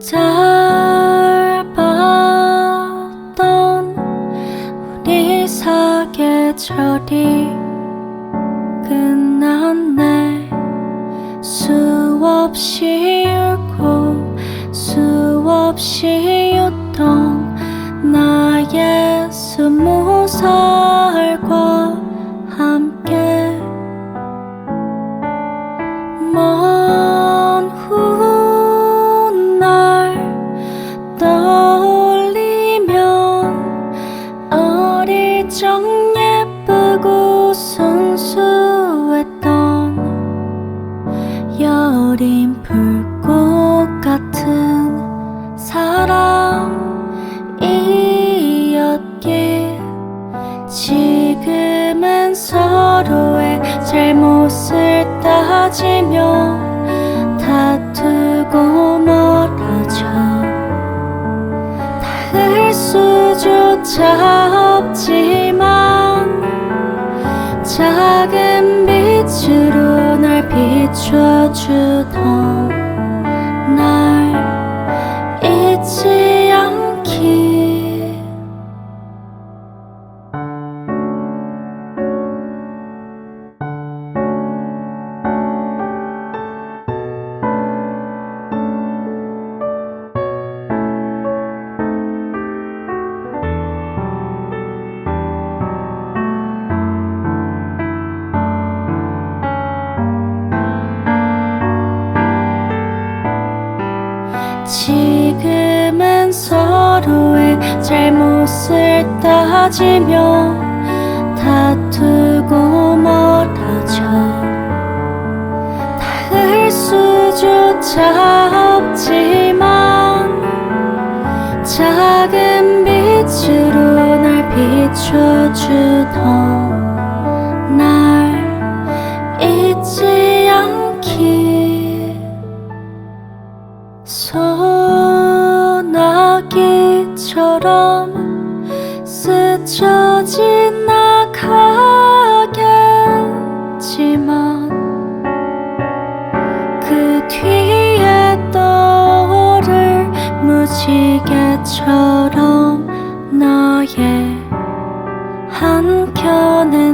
잘 봤던 우리 사계절이 끝났네 수없이 울고 수없이 웃던 나의 스무 살과 적 예쁘고 순수했던 여린 불꽃 같은 사랑이었기에 지금은 서로의 잘못을 따지며 다투고 멀어져 닿을 수조차 비춰 지금은 서로의 잘못을 따지며 다투고 멀어져. 닿을 수조차 없지만 작은 빛으로 날 비춰주던 소나기처럼 스쳐 지나가겠지만 그 뒤에 떠오를 무지개처럼 너의 한켠엔